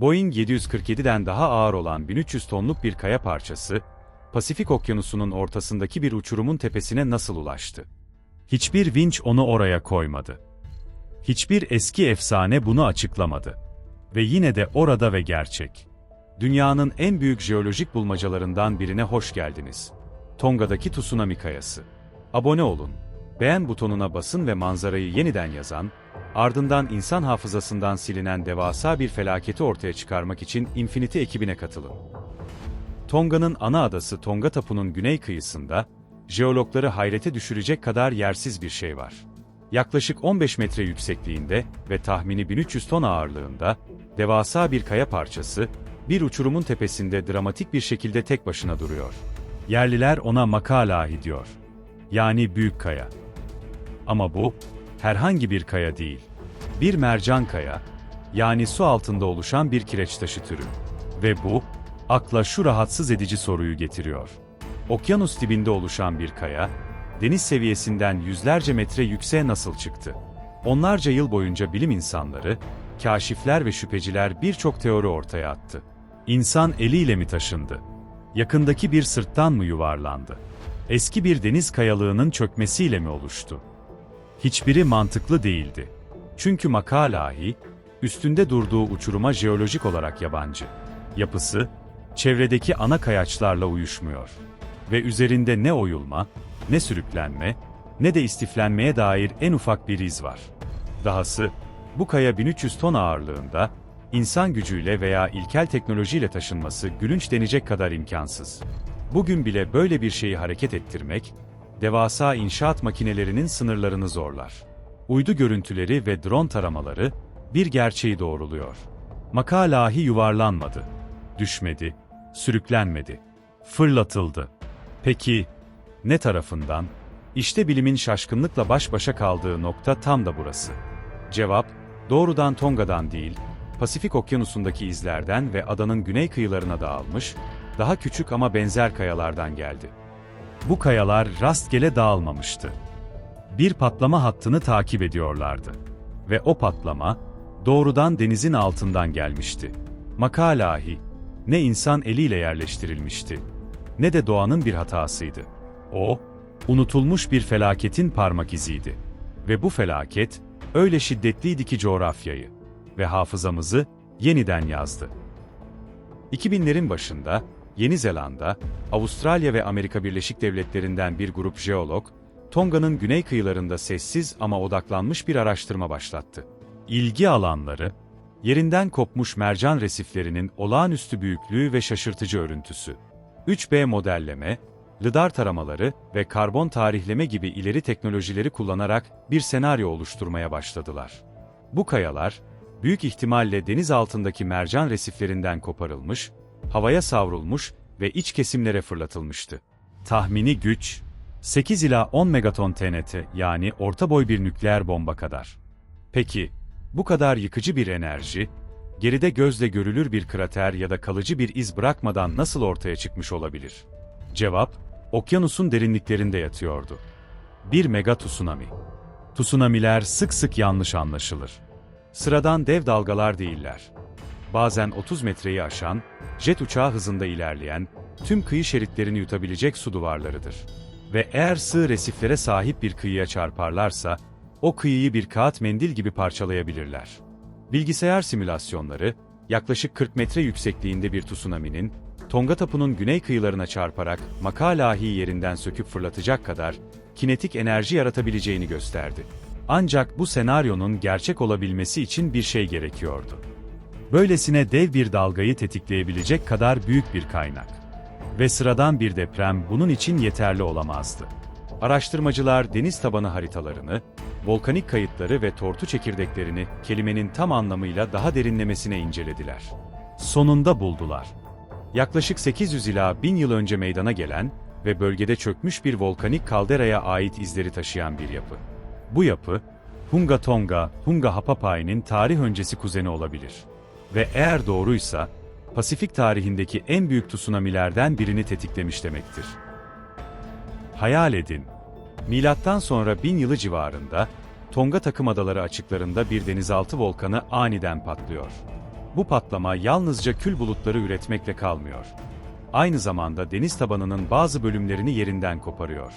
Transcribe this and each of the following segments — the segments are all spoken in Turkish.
Boeing 747'den daha ağır olan 1300 tonluk bir kaya parçası, Pasifik Okyanusu'nun ortasındaki bir uçurumun tepesine nasıl ulaştı? Hiçbir vinç onu oraya koymadı. Hiçbir eski efsane bunu açıklamadı. Ve yine de orada ve gerçek. Dünyanın en büyük jeolojik bulmacalarından birine hoş geldiniz. Tonga'daki tsunami kayası. Abone olun. Beğen butonuna basın ve manzarayı yeniden yazan, ardından insan hafızasından silinen devasa bir felaketi ortaya çıkarmak için Infinity ekibine katılın. Tonga'nın ana adası Tonga Tapu'nun güney kıyısında, jeologları hayrete düşürecek kadar yersiz bir şey var. Yaklaşık 15 metre yüksekliğinde ve tahmini 1300 ton ağırlığında, devasa bir kaya parçası, bir uçurumun tepesinde dramatik bir şekilde tek başına duruyor. Yerliler ona Makalahi diyor. Yani büyük kaya. Ama bu, herhangi bir kaya değil. Bir mercan kaya, yani su altında oluşan bir kireç taşı türü. Ve bu, akla şu rahatsız edici soruyu getiriyor. Okyanus dibinde oluşan bir kaya, deniz seviyesinden yüzlerce metre yükseğe nasıl çıktı? Onlarca yıl boyunca bilim insanları, kaşifler ve şüpheciler birçok teori ortaya attı. İnsan eliyle mi taşındı? Yakındaki bir sırttan mı yuvarlandı? Eski bir deniz kayalığının çökmesiyle mi oluştu? Hiçbiri mantıklı değildi. Çünkü makalahi, üstünde durduğu uçuruma jeolojik olarak yabancı. Yapısı, çevredeki ana kayaçlarla uyuşmuyor. Ve üzerinde ne oyulma, ne sürüklenme, ne de istiflenmeye dair en ufak bir iz var. Dahası, bu kaya 1300 ton ağırlığında, insan gücüyle veya ilkel teknolojiyle taşınması gülünç denecek kadar imkansız. Bugün bile böyle bir şeyi hareket ettirmek, devasa inşaat makinelerinin sınırlarını zorlar. Uydu görüntüleri ve drone taramaları bir gerçeği doğruluyor. Makalahi yuvarlanmadı, düşmedi, sürüklenmedi, fırlatıldı. Peki, ne tarafından? İşte bilimin şaşkınlıkla baş başa kaldığı nokta tam da burası. Cevap, doğrudan Tonga'dan değil, Pasifik Okyanusu'ndaki izlerden ve adanın güney kıyılarına dağılmış, daha küçük ama benzer kayalardan geldi. Bu kayalar rastgele dağılmamıştı. Bir patlama hattını takip ediyorlardı. Ve o patlama, doğrudan denizin altından gelmişti. Makalahi, ne insan eliyle yerleştirilmişti, ne de doğanın bir hatasıydı. O, unutulmuş bir felaketin parmak iziydi. Ve bu felaket, öyle şiddetliydi ki coğrafyayı ve hafızamızı yeniden yazdı. 2000'lerin başında, Yeni Zelanda, Avustralya ve Amerika Birleşik Devletleri'nden bir grup jeolog, Tonga'nın güney kıyılarında sessiz ama odaklanmış bir araştırma başlattı. İlgi alanları, yerinden kopmuş mercan resiflerinin olağanüstü büyüklüğü ve şaşırtıcı örüntüsü. 3B modelleme, lidar taramaları ve karbon tarihleme gibi ileri teknolojileri kullanarak bir senaryo oluşturmaya başladılar. Bu kayalar, büyük ihtimalle deniz altındaki mercan resiflerinden koparılmış, havaya savrulmuş ve iç kesimlere fırlatılmıştı. Tahmini güç, 8 ila 10 megaton TNT yani orta boy bir nükleer bomba kadar. Peki, bu kadar yıkıcı bir enerji, geride gözle görülür bir krater ya da kalıcı bir iz bırakmadan nasıl ortaya çıkmış olabilir? Cevap, okyanusun derinliklerinde yatıyordu. Bir mega tsunami. Tsunamiler sık sık yanlış anlaşılır. Sıradan dev dalgalar değiller. Bazen 30 metreyi aşan, jet uçağı hızında ilerleyen, tüm kıyı şeritlerini yutabilecek su duvarlarıdır. Ve eğer sığ resiflere sahip bir kıyıya çarparlarsa, o kıyıyı bir kağıt mendil gibi parçalayabilirler. Bilgisayar simülasyonları, yaklaşık 40 metre yüksekliğinde bir tsunami'nin, Tonga Tapu'nun güney kıyılarına çarparak Makalahi yerinden söküp fırlatacak kadar kinetik enerji yaratabileceğini gösterdi. Ancak bu senaryonun gerçek olabilmesi için bir şey gerekiyordu. Böylesine dev bir dalgayı tetikleyebilecek kadar büyük bir kaynak. Ve sıradan bir deprem bunun için yeterli olamazdı. Araştırmacılar deniz tabanı haritalarını, volkanik kayıtları ve tortu çekirdeklerini kelimenin tam anlamıyla daha derinlemesine incelediler. Sonunda buldular. Yaklaşık 800 ila 1000 yıl önce meydana gelen ve bölgede çökmüş bir volkanik kalderaya ait izleri taşıyan bir yapı. Bu yapı, Hunga Tonga, Hunga Hapapai'nin tarih öncesi kuzeni olabilir. Ve eğer doğruysa, Pasifik tarihindeki en büyük tsunamilerden birini tetiklemiş demektir. Hayal edin. Milattan sonra 1000 yılı civarında, Tonga takım adaları açıklarında bir denizaltı volkanı aniden patlıyor. Bu patlama yalnızca kül bulutları üretmekle kalmıyor. Aynı zamanda deniz tabanının bazı bölümlerini yerinden koparıyor.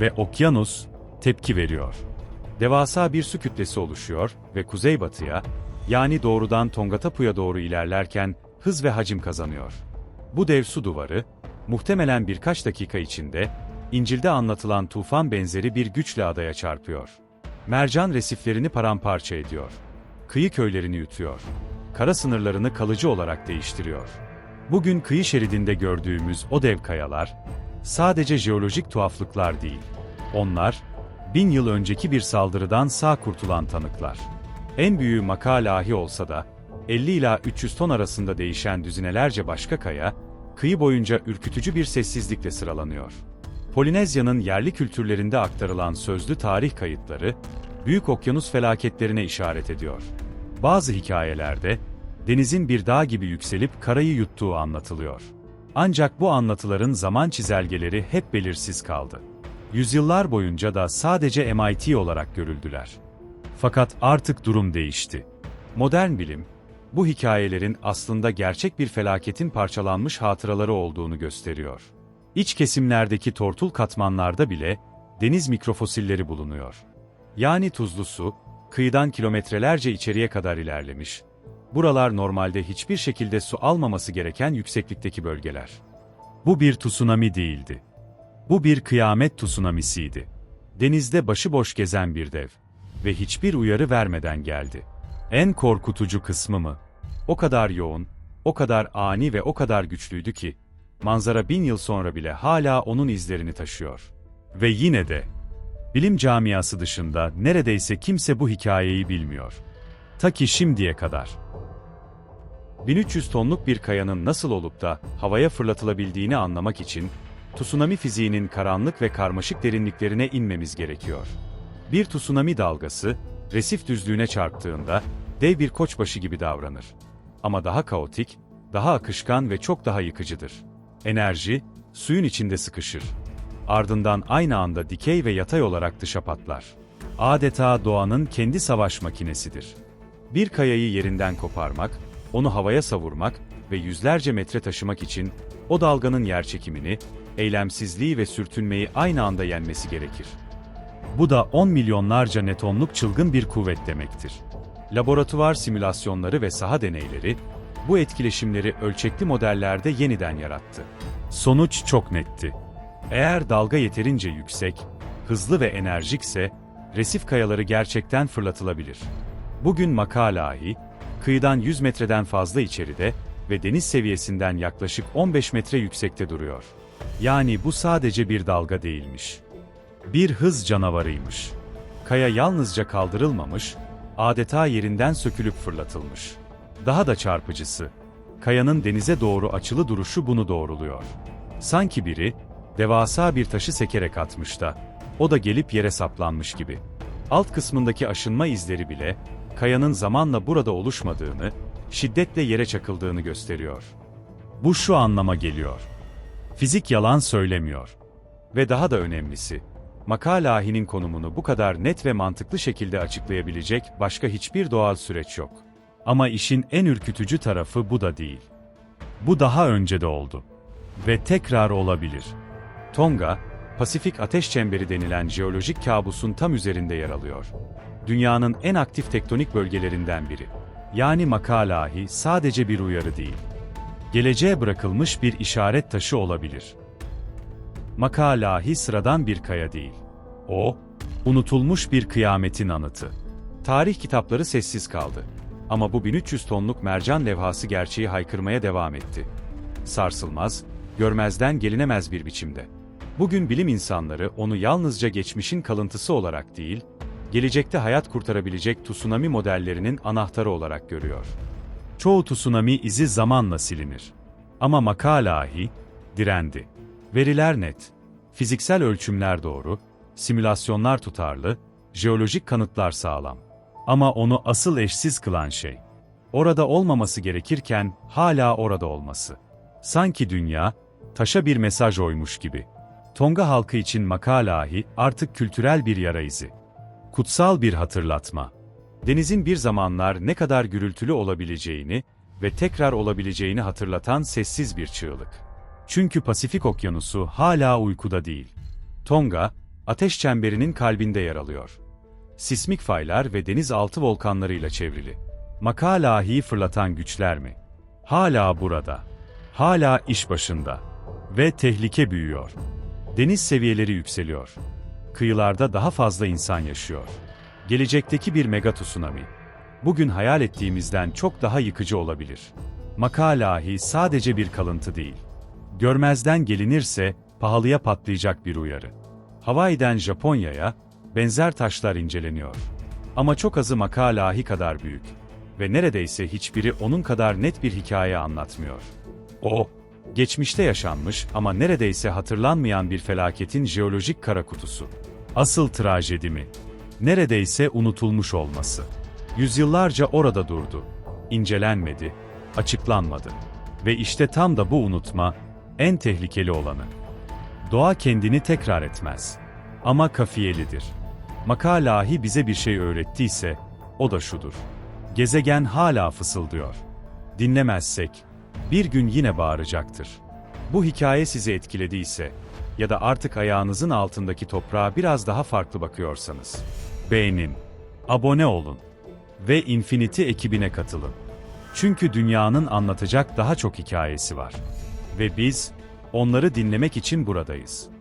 Ve okyanus tepki veriyor. Devasa bir su kütlesi oluşuyor ve kuzeybatıya, yani doğrudan Tongatapu'ya doğru ilerlerken hız ve hacim kazanıyor. Bu dev su duvarı, muhtemelen birkaç dakika içinde, İncil'de anlatılan tufan benzeri bir güçle adaya çarpıyor. Mercan resiflerini paramparça ediyor. Kıyı köylerini yutuyor. Kara sınırlarını kalıcı olarak değiştiriyor. Bugün kıyı şeridinde gördüğümüz o dev kayalar, sadece jeolojik tuhaflıklar değil. Onlar, bin yıl önceki bir saldırıdan sağ kurtulan tanıklar. En büyüğü makalahi olsa da, 50 ila 300 ton arasında değişen düzinelerce başka kaya, kıyı boyunca ürkütücü bir sessizlikle sıralanıyor. Polinezya'nın yerli kültürlerinde aktarılan sözlü tarih kayıtları, büyük okyanus felaketlerine işaret ediyor. Bazı hikayelerde, denizin bir dağ gibi yükselip karayı yuttuğu anlatılıyor. Ancak bu anlatıların zaman çizelgeleri hep belirsiz kaldı. Yüzyıllar boyunca da sadece MIT olarak görüldüler. Fakat artık durum değişti. Modern bilim, bu hikayelerin aslında gerçek bir felaketin parçalanmış hatıraları olduğunu gösteriyor. İç kesimlerdeki tortul katmanlarda bile deniz mikrofosilleri bulunuyor. Yani tuzlu su, kıyıdan kilometrelerce içeriye kadar ilerlemiş. Buralar normalde hiçbir şekilde su almaması gereken yükseklikteki bölgeler. Bu bir tsunami değildi. Bu bir kıyamet tsunamisiydi. Denizde başıboş gezen bir dev ve hiçbir uyarı vermeden geldi. En korkutucu kısmı mı? O kadar yoğun, o kadar ani ve o kadar güçlüydü ki, manzara bin yıl sonra bile hala onun izlerini taşıyor. Ve yine de, bilim camiası dışında neredeyse kimse bu hikayeyi bilmiyor. Ta ki şimdiye kadar. 1300 tonluk bir kayanın nasıl olup da havaya fırlatılabildiğini anlamak için, tsunami fiziğinin karanlık ve karmaşık derinliklerine inmemiz gerekiyor. Bir tsunami dalgası, resif düzlüğüne çarptığında, dev bir koçbaşı gibi davranır. Ama daha kaotik, daha akışkan ve çok daha yıkıcıdır. Enerji, suyun içinde sıkışır. Ardından aynı anda dikey ve yatay olarak dışa patlar. Adeta doğanın kendi savaş makinesidir. Bir kayayı yerinden koparmak, onu havaya savurmak ve yüzlerce metre taşımak için o dalganın yerçekimini, eylemsizliği ve sürtünmeyi aynı anda yenmesi gerekir. Bu da 10 milyonlarca netonluk çılgın bir kuvvet demektir. Laboratuvar simülasyonları ve saha deneyleri, bu etkileşimleri ölçekli modellerde yeniden yarattı. Sonuç çok netti. Eğer dalga yeterince yüksek, hızlı ve enerjikse, resif kayaları gerçekten fırlatılabilir. Bugün makalahi, kıyıdan 100 metreden fazla içeride ve deniz seviyesinden yaklaşık 15 metre yüksekte duruyor. Yani bu sadece bir dalga değilmiş. Bir hız canavarıymış. Kaya yalnızca kaldırılmamış, adeta yerinden sökülüp fırlatılmış. Daha da çarpıcısı, kayanın denize doğru açılı duruşu bunu doğruluyor. Sanki biri, devasa bir taşı sekerek atmış da, o da gelip yere saplanmış gibi. Alt kısmındaki aşınma izleri bile, kayanın zamanla burada oluşmadığını, şiddetle yere çakıldığını gösteriyor. Bu şu anlama geliyor. Fizik yalan söylemiyor. Ve daha da önemlisi, makalahinin konumunu bu kadar net ve mantıklı şekilde açıklayabilecek başka hiçbir doğal süreç yok. Ama işin en ürkütücü tarafı bu da değil. Bu daha önce de oldu. Ve tekrar olabilir. Tonga, Pasifik Ateş Çemberi denilen jeolojik kabusun tam üzerinde yer alıyor. Dünyanın en aktif tektonik bölgelerinden biri. Yani makalahi sadece bir uyarı değil. Geleceğe bırakılmış bir işaret taşı olabilir. Makalahi sıradan bir kaya değil. O, unutulmuş bir kıyametin anıtı. Tarih kitapları sessiz kaldı. Ama bu 1300 tonluk mercan levhası gerçeği haykırmaya devam etti. Sarsılmaz, görmezden gelinemez bir biçimde. Bugün bilim insanları onu yalnızca geçmişin kalıntısı olarak değil, gelecekte hayat kurtarabilecek tsunami modellerinin anahtarı olarak görüyor. Çoğu tsunami izi zamanla silinir. Ama makalahi direndi. Veriler net, fiziksel ölçümler doğru, simülasyonlar tutarlı, jeolojik kanıtlar sağlam. Ama onu asıl eşsiz kılan şey, orada olmaması gerekirken hala orada olması. Sanki dünya, taşa bir mesaj oymuş gibi. Tonga halkı için makalahi artık kültürel bir yara izi. Kutsal bir hatırlatma. Denizin bir zamanlar ne kadar gürültülü olabileceğini ve tekrar olabileceğini hatırlatan sessiz bir çığlık. Çünkü Pasifik Okyanusu hala uykuda değil. Tonga, ateş çemberinin kalbinde yer alıyor. Sismik faylar ve denizaltı volkanlarıyla çevrili. Makalahi'yi fırlatan güçler mi? Hala burada. Hala iş başında. Ve tehlike büyüyor. Deniz seviyeleri yükseliyor. Kıyılarda daha fazla insan yaşıyor. Gelecekteki bir mega tsunami. Bugün hayal ettiğimizden çok daha yıkıcı olabilir. Makalahi sadece bir kalıntı değil. Görmezden gelinirse pahalıya patlayacak bir uyarı. Hawaii'den Japonya'ya benzer taşlar inceleniyor. Ama çok azı makalahi kadar büyük ve neredeyse hiçbiri onun kadar net bir hikaye anlatmıyor. O, geçmişte yaşanmış ama neredeyse hatırlanmayan bir felaketin jeolojik kara kutusu. Asıl trajedi mi? Neredeyse unutulmuş olması. Yüzyıllarca orada durdu. İncelenmedi, açıklanmadı. Ve işte tam da bu unutma, en tehlikeli olanı. Doğa kendini tekrar etmez. Ama kafiyelidir. Makalahi bize bir şey öğrettiyse, o da şudur. Gezegen hala fısıldıyor. Dinlemezsek, bir gün yine bağıracaktır. Bu hikaye sizi etkilediyse ya da artık ayağınızın altındaki toprağa biraz daha farklı bakıyorsanız, beğenin, abone olun ve Infinity ekibine katılın. Çünkü dünyanın anlatacak daha çok hikayesi var. Ve biz, onları dinlemek için buradayız.